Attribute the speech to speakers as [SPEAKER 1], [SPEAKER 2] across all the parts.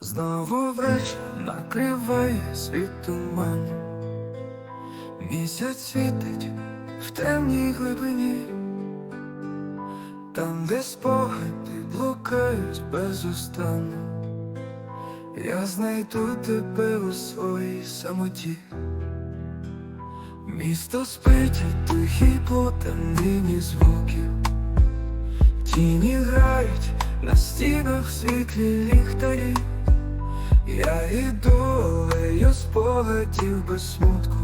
[SPEAKER 1] Знову вечір накриває світ туман Місяць світить в темній глибині, там, де спогади блукають без устану, я знайду тебе у своїй самоті. Місто спить від тихий плотом нині звуків, тіні грають на стінах світлі ліхтарі. Я йду алею спогадів без смутку.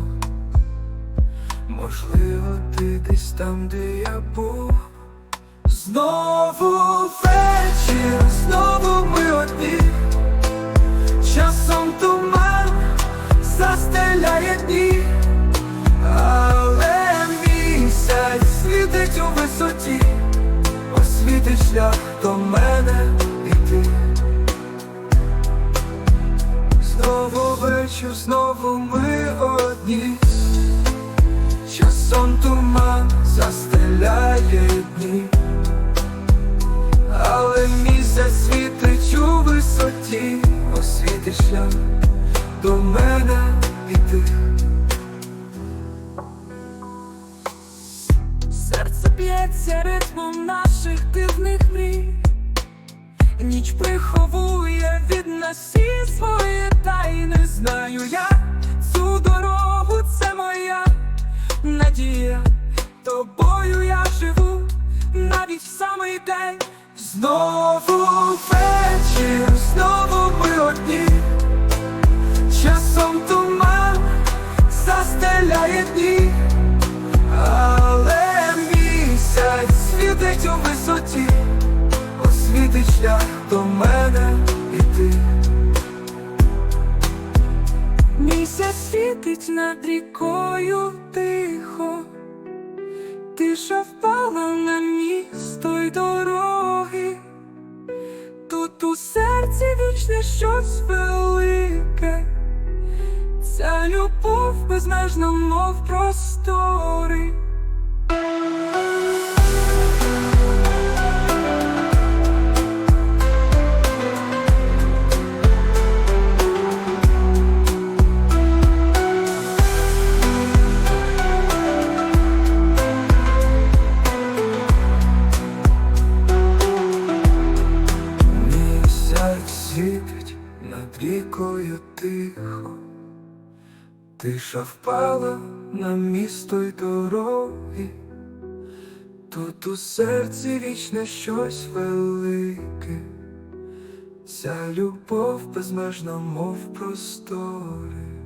[SPEAKER 1] Можливо, ти десь там, де я був. Знову вечір, знову ми одні. Часом туман застеляє дні, але місяць світить у висоті, освітить шлях до мене вечір, знову ми одні. Часом туман застеляє дні, але місяць світить у висоті, освітить шлях до мене і ти.
[SPEAKER 2] Серце б'ється ритмом наших дивних мрій. Ніч приховує від нас всі свої. Знаю я цю дорогу, це моя надія. Тобою я живу навіть в самий день.
[SPEAKER 1] Знову вечір, знову ми одні. Часом туман застеляє дні, але місяць світить у висоті, освітить шлях до мене і ти.
[SPEAKER 2] Місяць світить над рікою тихо, тиша впала на місто й дороги. Тут у серці вічне щось велике, ця любов безмежна, мов простори.
[SPEAKER 1] Місяць над рікою тихо, тиша впала на місто й дороги, тут у серці вічне щось велике, ця любов безмежна, мов простори.